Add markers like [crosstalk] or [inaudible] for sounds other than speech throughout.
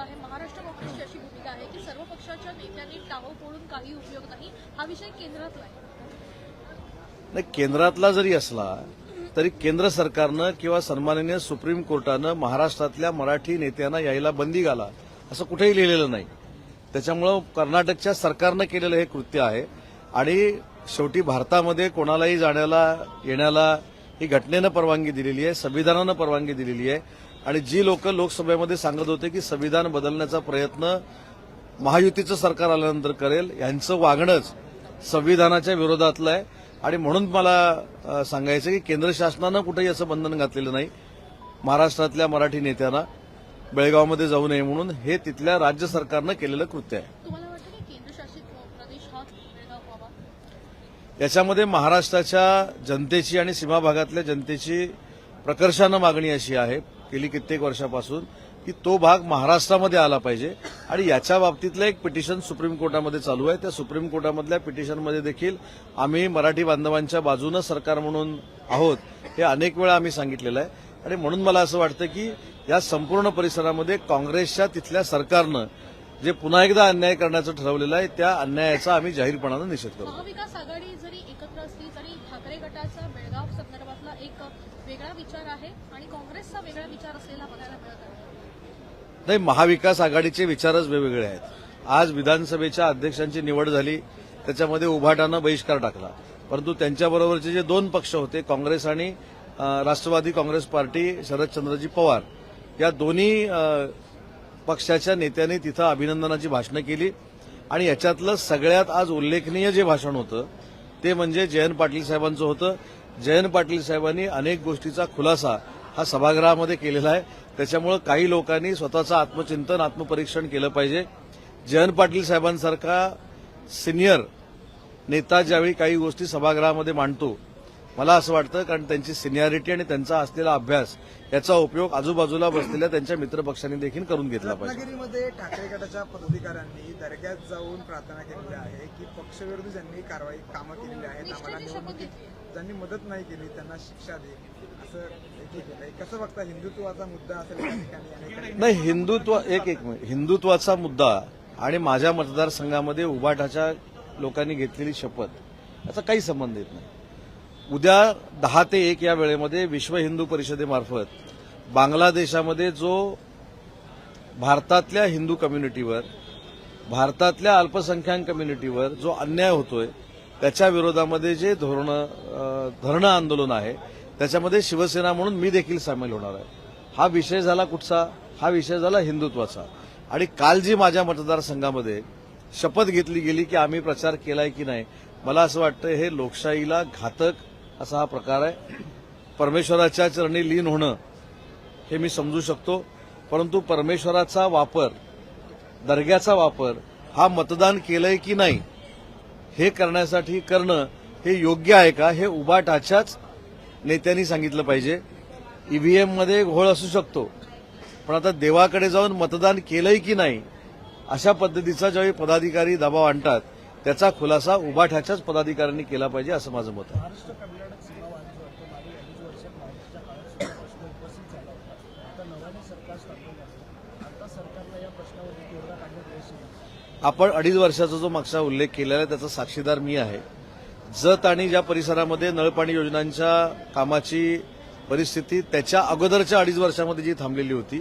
आहे. महाराष्ट्र काँग्रेसची अशी भूमिका आहे की सर्व पक्षाच्या नेत्यांनी टाहो फोडून काही उपयोग नाही. हा विषय केंद्रातला आहे. नाही केंद्रातला जरी असला तरी केंद्र सरकारनं किंवा सन्माननीय सुप्रीम कोर्टानं महाराष्ट्रातल्या मराठी नेत्यांना यायला बंदी घाला असं कुठेही लिहिलेलं नाही. त्याच्यामुळं कर्नाटकच्या सरकारनं केलेलं हे कृत्य आहे. आणि शेवटी भारतामध्ये कोणालाही जाण्याला येण्याला ही घटनेनं परवानगी दिलेली आहे संविधानानं परवानगी दिलेली आहे. आणि जी लोक लोकसभेमध्ये सांगत होते की संविधान बदलण्याचा प्रयत्न महायुतीचं सरकार आल्यानंतर करेल यांचं वागणंच संविधानाच्या विरोधातलं आहे. आणि म्हणून मला सांगायचं की केंद्र शासनानं कुठेही असं बंधन घातलेलं नाही. महाराष्ट्रातल्या मराठी नेत्यांना बेळगावमध्ये जाऊ नये म्हणून हे तिथल्या राज्य सरकारनं केलेलं कृत्य आहे. याच्यामध्ये महाराष्ट्राच्या जनतेची आणि सीमा भागातल्या जनतेची प्रकर्षानं मागणी अशी आहे. गेली कित्येक वर्षापासून की तो भाग महाराष्ट्रामध्ये आला पाहिजे. आणि याच्या बाबतीतलं एक पिटिशन सुप्रीम कोर्टामध्ये चालू आहे. त्या सुप्रीम कोर्टामधल्या पिटिशनमध्ये देखील आम्ही मराठी बांधवांच्या बाजूनं सरकार म्हणून आहोत हे अनेक वेळा आम्ही सांगितलेलं आहे. आणि म्हणून मला असं वाटतं की या संपूर्ण परिसरामध्ये काँग्रेसच्या तिथल्या सरकारनं जे पुन्हा एकदा अन्याय करण्याचं ठरवलेलं आहे त्या अन्यायाचा आम्ही जाहीरपणानं निषेध करू महाविकास आघाडी जरी एकत्र असली तरी ठाकरे गटाचा बेळगाव संदर्भातला एक वेगळा विचार आहे आणि काँग्रेसचा वेगळा विचार असलेला बघायला मिळत नाही महाविकास आघाडीचे विचारच वेगवेगळे आहेत. आज विधानसभेच्या अध्यक्षांची निवड झाली त्याच्यामध्ये उभाटानं बहिष्कार टाकला. परंतु त्यांच्याबरोबरचे जे दोन पक्ष होते काँग्रेस आणि राष्ट्रवादी काँग्रेस पार्टी शरदचंद्रजी पवार या दोन्ही पक्षाच्या नेत्याने तिथं अभिनंदनाची भाषणं केली. आणि याच्यातलं सगळ्यात आज उल्लेखनीय जे भाषण होतं ते म्हणजे जयंत पाटील साहेबांचं होतं. जयंत पाटील साहेबांनी अनेक गोष्टीचा खुलासा हा सभागृहामध्ये केलेला आहे. त्याच्यामुळं काही लोकांनी स्वतःचं आत्मचिंतन आत्मपरीक्षण केलं पाहिजे. जयंत पाटील साहेबांसारखा सिनियर नेता ज्यावेळी काही गोष्टी सभागृहामध्ये मांडतो मला असं वाटतं कारण त्यांची सिनियरिटी आणि त्यांचा असलेला अभ्यास याचा उपयोग आजूबाजूला बसलेल्या त्यांच्या मित्रपक्षांनी देखील करून घेतला पाहिजे. रत्नागिरीमध्ये ठाकरे गटाच्या पदाधिकाऱ्यांनी दर्ग्यात जाऊन प्रार्थना केलेली आहे की पक्षविरोधी ज्यांनी कारवाई कामं केलेली आहेत आम्हाला निवडणुकीत ज्यांनी मदत नाही केली त्यांना शिक्षा दे. असं कसं बघता हिंदुत्वाचा मुद्दा असेल या ठिकाणी अनेक नाही हिंदुत्व एक एक हिंदुत्वाचा मुद्दा आणि माझ्या मतदारसंघामध्ये उभाटाच्या लोकांनी घेतलेली शपथ याचा काही संबंध येत नाही. उद्या दहा ते एक या वेळेमध्ये विश्व हिंदू परिषदेमार्फत बांगलादेशामध्ये जो भारतातल्या हिंदू कम्युनिटीवर भारतातल्या अल्पसंख्याक कम्युनिटीवर जो अन्याय होतोय त्याच्या विरोधामध्ये जे धोरण धरणं आंदोलन आहे त्याच्यामध्ये शिवसेना म्हणून मी देखील सामील होणार आहे. हा विषय झाला कुठचा? हा विषय झाला हिंदुत्वाचा. आणि काल जी माझ्या मतदारसंघामध्ये शपथ घेतली गेली की आम्ही प्रचार केलाय की नाही मला असं वाटतं हे लोकशाहीला घातक असा हा प्रकार आहे. परमेश्वराच्या चरणी लीन होणं हे मी समजू शकतो. परंतु परमेश्वराचा वापर दर्ग्याचा वापर हा मतदान केलंय की नाही हे करण्यासाठी करणं हे योग्य आहे का हे उबाटाच्याच नेत्यांनी सांगितलं पाहिजे. ईव्हीएममध्ये घोळ असू शकतो. पण आता देवाकडे जाऊन मतदान केलंय की नाही अशा पद्धतीचा ज्यावेळी पदाधिकारी दबाव आणतात त्याचा खुलासा उबाठाच्याच पदाधिकाऱ्यांनी केला पाहिजे असं माझं मत आहे. आपण अडीच वर्षाचा जो मागचा उल्लेख केलेला आहे त्याचा साक्षीदार मी आहे. जत आणि ज्या परिसरामध्ये नळपाणी योजनांच्या कामाची परिस्थिती त्याच्या अगोदरच्या अडीच वर्षामध्ये जी थांबलेली होती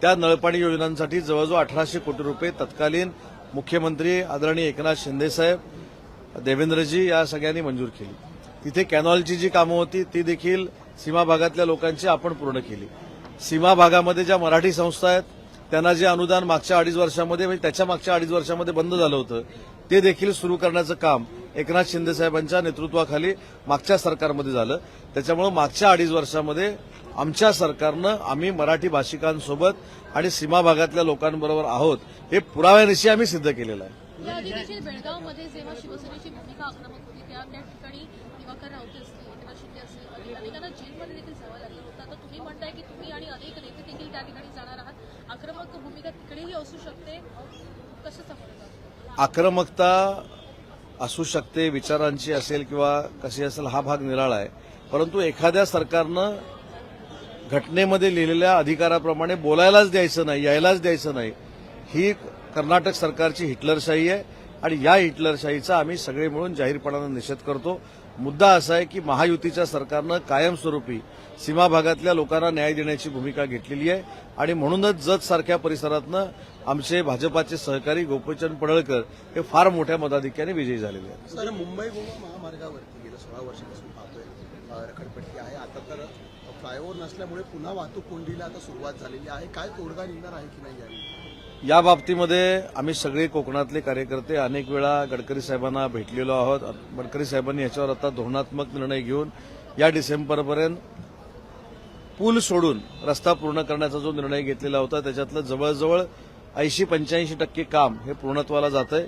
त्या नळपाणी योजनांसाठी जवळजवळ अठराशे कोटी रुपये तत्कालीन मुख्यमंत्री आदरणीय एकनाथ शिंदेसाहेब देवेंद्रजी या सगळ्यांनी मंजूर केली. तिथे कॅनॉलची जी कामं होती ती देखील सीमा भागातल्या लोकांची आपण पूर्ण केली. सीमा भागामध्ये ज्या मराठी संस्था आहेत त्यांना जे अनुदान मागच्या अडीच वर्षामध्ये म्हणजे त्याच्या मागच्या अडीच वर्षामध्ये बंद झालं होतं ते देखील सुरू करण्याचं काम एकनाथ शिंदेसाहेबांच्या नेतृत्वाखाली मागच्या सरकारमध्ये झालं. त्याच्यामुळे मागच्या अडीच वर्षामध्ये आमच्या सरकारनं आम्ही मराठी भाषिकांसोबत आणि सीमा भागातल्या लोकांबरोबर आहोत हे पुराव्यानिशी आम्ही सिद्ध केलेलं आहे. याआधी देखील बेळगावमध्ये जेव्हा शिवसेनेची भूमिका आक्रमक होती त्या त्या ठिकाणी दिवाकर रावते असतील एकनाथ शिंदे असतील अनेक- अनेकांना जेलमध्ये देखील जावं लागलं होतं. आता तुम्ही म्हणताय की तुम्ही आणि अनेक नेते देखील त्या ठिकाणी जाणार आहात. आक्रमक भूमिका तिकडेही असू शकते. कसं समोर जातं आक्रमकता असू शकते विचारांची असेल किंवा कशी असेल हा भाग निराळा आहे. परंतु एखाद्या सरकारनं घटनेमध्ये लिहिलेल्या अधिकाराप्रमाणे बोलायलाच द्यायचं नाही यायलाच द्यायचं नाही. ही कर्नाटक सरकारची हिटलरशाही आहे आणि या हिटलरशाहीचा आम्ही सगळे मिळून जाहीरपणानं निषेध करतो. मुद्दा असा आहे की महायुतीच्या सरकारनं कायमस्वरूपी सीमा भागातल्या लोकांना न्याय देण्याची भूमिका घेतलेली आहे आणि म्हणूनच जत सारख्या परिसरातनं आमचे भाजपाचे सहकारी गोपीचंद पडळकर हे फार मोठ्या मताधिक्याने विजयी झालेले आहेत. सर मुंबई गोवा महामार्गावरती गेल्या सोळा वर्षापासून पाहतोय रखडपट्टी आहे. आता तर फ्लायओव्हर नसल्यामुळे पुन्हा वाहतूक कोंडीला आता सुरुवात झालेली आहे. काय तोडगा निघणार आहे की नाही यावेळी? या बाबतीमध्ये आम्ही सगळे कोकणातले कार्यकर्ते अनेक वेळा गडकरी साहेबांना भेटलेलो आहोत. गडकरी साहेबांनी याच्यावर आता धोरणात्मक निर्णय घेऊन या डिसेंबरपर्यंत पूल सोडून रस्ता पूर्ण करण्याचा जो निर्णय घेतलेला होता त्याच्यातलं जवळजवळ ऐंशी पंच्याऐंशी टक्के काम हे पूर्णत्वाला जात आहे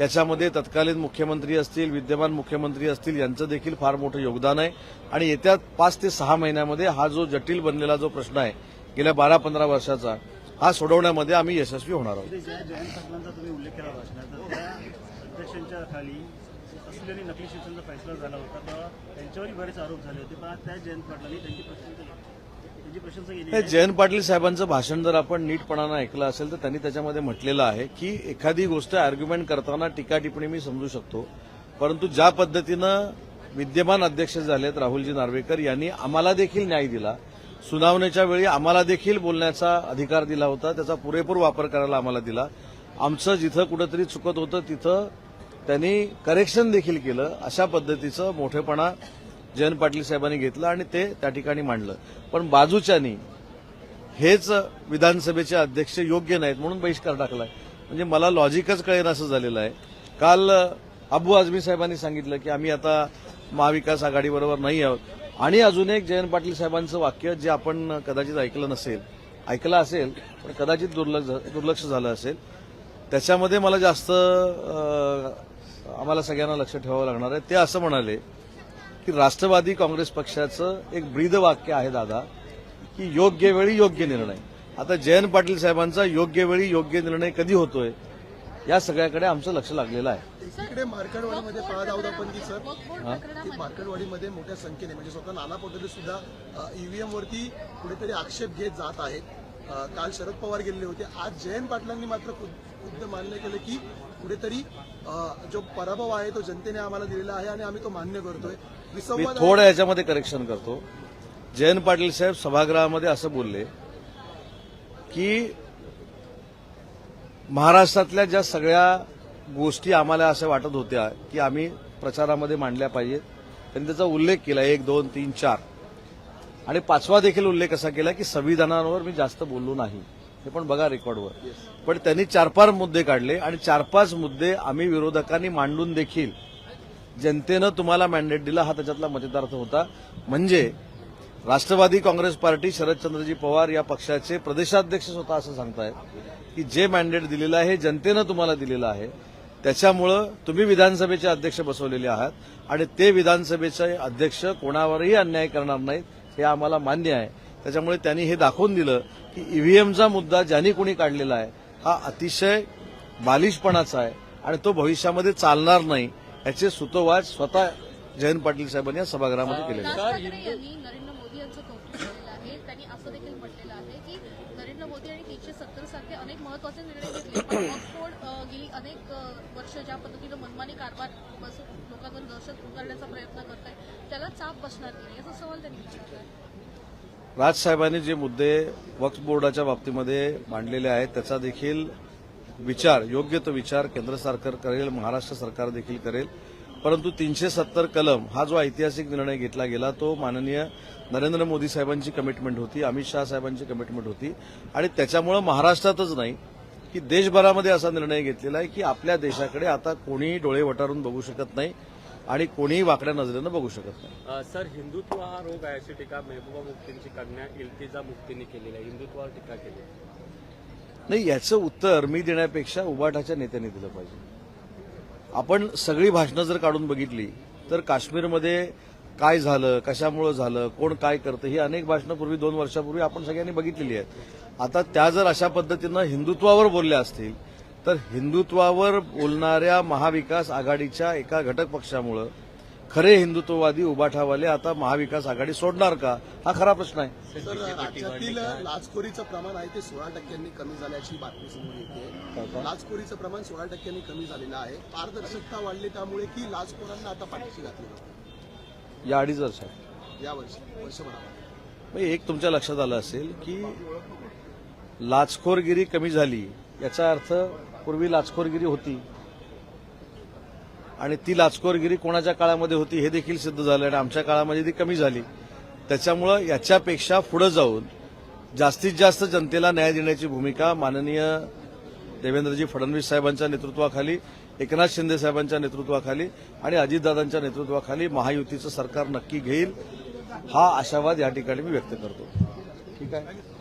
याच्यामध्ये तत्कालीन मुख्यमंत्री असतील विद्यमान मुख्यमंत्री असतील यांचं देखील फार मोठं योगदान आहे. आणि येत्या पाच ते सहा महिन्यामध्ये हा जो जटिल बनलेला जो प्रश्न आहे गेल्या बारा पंधरा वर्षाचा हा सोडवण्यामध्ये आम्ही यशस्वी होणार आहोत. नकली शिक्षणाचा फैसला झाला होता. त्यांच्यावरही बरेच आरोप झाले होते. पण त्या जयंत पाटलांनी त्यांची हे जयंत पाटील साहेबांचं भाषण जर आपण नीटपणानं ऐकलं असेल तर त्यांनी त्याच्यामध्ये म्हटलेलं आहे की एखादी गोष्ट आर्ग्युमेंट करताना टीका टिप्पणी मी समजू शकतो. परंतु ज्या पद्धतीनं विद्यमान अध्यक्ष झालेत राहुलजी नार्वेकर यांनी आम्हाला देखील न्याय दिला. सुनावणीच्या वेळी आम्हाला देखील बोलण्याचा अधिकार दिला होता. त्याचा पुरेपूर वापर करायला आम्हाला दिला. आमचं जिथं कुठंतरी चुकत होतं तिथं त्यांनी करेक्शन देखील केलं. अशा पद्धतीचं मोठेपणा जयंत पाटील साहेबांनी घेतलं आणि ते त्या ठिकाणी मांडलं. पण बाजूच्यानी हेच विधानसभेचे अध्यक्ष योग्य नाहीत म्हणून बहिष्कार टाकलाय. म्हणजे मला लॉजिकच कळेन असं झालेलं आहे. काल अबू आझमी साहेबांनी सांगितलं की आम्ही आता महाविकास आघाडीबरोबर नाही आहोत. आणि अजून एक जयंत पाटील साहेबांचं वाक्य जे आपण कदाचित ऐकलं नसेल. ऐकलं असेल पण कदाचित दुर्लक्ष दुर्लक्ष झालं असेल. त्याच्यामध्ये मला जास्त आम्हाला सगळ्यांना लक्ष ठेवावं लागणार आहे. ते असं म्हणाले की राष्ट्रवादी काँग्रेस पक्षाचं एक ब्रीद वाक्य आहे दादा की योग्य वेळी योग्य निर्णय. आता जयंत पाटील साहेबांचा योग्य वेळी योग्य निर्णय कधी होतोय या सगळ्याकडे आमचं लक्ष लागलेलं आहे. एकीकडे मार्कडवाडीमध्ये पळादावदापंथी सर. वक्फबोर्ड हा? प्रकरणामध्ये मार्कडवाडीमध्ये मोठ्या संख्येने म्हणजे स्वतः नाना पटोले सुद्धा ईव्हीएम वरती कुठेतरी आक्षेप घेत जात आहेत. काल शरद पवार गेलेले होते. आज जयंत पाटलांनी मात्र खुद्द मान्य केलं की कुठेतरी जो पराभव आहे तो जनतेने आम्हाला दिलेला आहे आणि आम्ही तो मान्य करतोय. थोडं याच्यामध्ये करेक्शन करतो. जयंत पाटील साहेब सभागृहामध्ये असं बोलले की महाराष्ट्रातल्या ज्या सगळ्या गोष्टी आम्हाला असं वाटत होत्या की आम्ही प्रचारामध्ये मांडल्या पाहिजेत. त्यांनी त्याचा उल्लेख केला एक दोन तीन चार. आणि पाचवा देखील उल्लेख असा केला की संविधानावर मी जास्त बोललो नाही. हे पण बघा रेकॉर्डवर. पण त्यांनी चार पाच मुद्दे काढले आणि चार पाच मुद्दे आम्ही विरोधकांनी मांडून देखील. जनतेनं तुम्हाला मॅन्डेट दिला हा त्याच्यातला मतदार्थ होता. म्हणजे राष्ट्रवादी काँग्रेस पार्टी शरदचंद्रजी पवार या पक्षाचे प्रदेशाध्यक्ष स्वतः असं सांगतायत की जे मॅन्डेट दिलेलं आहे हे जनतेनं तुम्हाला दिलेलं आहे. त्याच्यामुळं तुम्ही विधानसभेचे अध्यक्ष बसवलेले आहात आणि ते विधानसभेचे अध्यक्ष कोणावरही अन्याय करणार नाहीत हे आम्हाला मान्य आहे. त्याच्यामुळे त्यांनी हे दाखवून दिलं की ईव्हीएमचा मुद्दा ज्यांनी कोणी काढलेला आहे हा अतिशय बालिशपणाचा आहे आणि तो भविष्यामध्ये चालणार नाही याचे सुतोवाच स्वतः जयंत पाटील साहेबांनी या सभागृहामध्ये केलेले नरेंद्र मोदी यांचं कौतुक केलेलं आहे. त्यांनी असं देखील म्हटलेलं आहे की नरेंद्र मोदी आणि तीनशे सत्तर सारखे अनेक महत्त्वाचे निर्णय घेतले. [coughs] गेली अनेक वर्ष ज्या पद्धतीनं मनमानी कारभार लोकांवर दहशत उभारण्याचा प्रयत्न करत आहे त्याला चाप बसणार नाही. असा सवाल त्यांनी विचारला आहे राजसाहेबांनी जे मुद्दे वक्फ बोर्डाच्या बाबतीमध्ये मांडलेले आहेत त्याचा देखील विचार योग्य तो विचार केंद्र सरकार करेल महाराष्ट्र सरकार देखील करेल. परंतु तीनशे सत्तर कलम हा जो ऐतिहासिक निर्णय घेतला गेला तो माननीय नरेंद्र मोदी साहेबांची कमिटमेंट होती अमित शहा साहेबांची कमिटमेंट होती. आणि त्याच्यामुळं महाराष्ट्रातच नाही की देशभरामध्ये असा निर्णय घेतलेला आहे की आपल्या देशाकडे आता कोणीही डोळे वटारून बघू शकत नाही. आणि कोणीही वाकड्या नजरेनं बघू शकत नाही. सर हिंदुत्व हा रोग आहे अशी टीका मेहबूबा मुफ्तींची कन्या इल्तिजा मुफ्तींनी केलेली आहे. हिंदुत्वावर टीका केली. नाही याचं उत्तर मी देण्यापेक्षा उबाटाच्या नेत्यांनी दिलं पाहिजे. आपण सगळी भाषणं जर काढून बघितली तर काश्मीरमध्ये काय झालं कशामुळं झालं कोण काय करतं ही अनेक भाषणं पूर्वी दोन वर्षापूर्वी आपण सगळ्यांनी बघितलेली आहेत. आता त्या जर अशा पद्धतीनं हिंदुत्वावर बोलल्या असतील तर हिंदुत्वावर बोलणाऱ्या महाविकास आघाडीच्या एका घटक पक्षामुळं खरे हिंदुत्ववादी उबाठावाले आता महाविकास आघाडी सोडणार का? हा खरा प्रश्न आहे. तर राज्यातील लाचखोरीचं प्रमाण आहे ते सोळा टक्क्यांनी कमी झाल्याची बातमी समोर येते. लाचखोरीचं प्रमाण सोळा टक्क्यांनी कमी झालेलं आहे. पारदर्शकता वाढली त्यामुळे की लाचखोरांना आता पाठीशी घातली जाते? या अडीच वर्षात यावर्षी वर्षभरामध्ये. मग एक तुमच्या लक्षात आलं असेल की लाचखोरगिरी कमी झाली याचा अर्थ पूर्वी लाचखोरगिरी होती. आणि ती लाचखोरगिरी कोणाच्या काळामध्ये होती हे देखील सिद्ध झालं आणि आमच्या काळामध्ये ती कमी झाली. त्याच्यामुळं याच्यापेक्षा पुढे जाऊन जास्तीत जास्त जनतेला न्याय देण्याची भूमिका माननीय देवेंद्रजी फडणवीस साहेबांच्या नेतृत्वाखाली एकनाथ शिंदे साहेबांच्या नेतृत्वाखाली आणि अजितदादांच्या नेतृत्वाखाली महायुतीचं सरकार नक्की घेईल हा आशावाद या ठिकाणी मी व्यक्त करतो. ठीक आहे?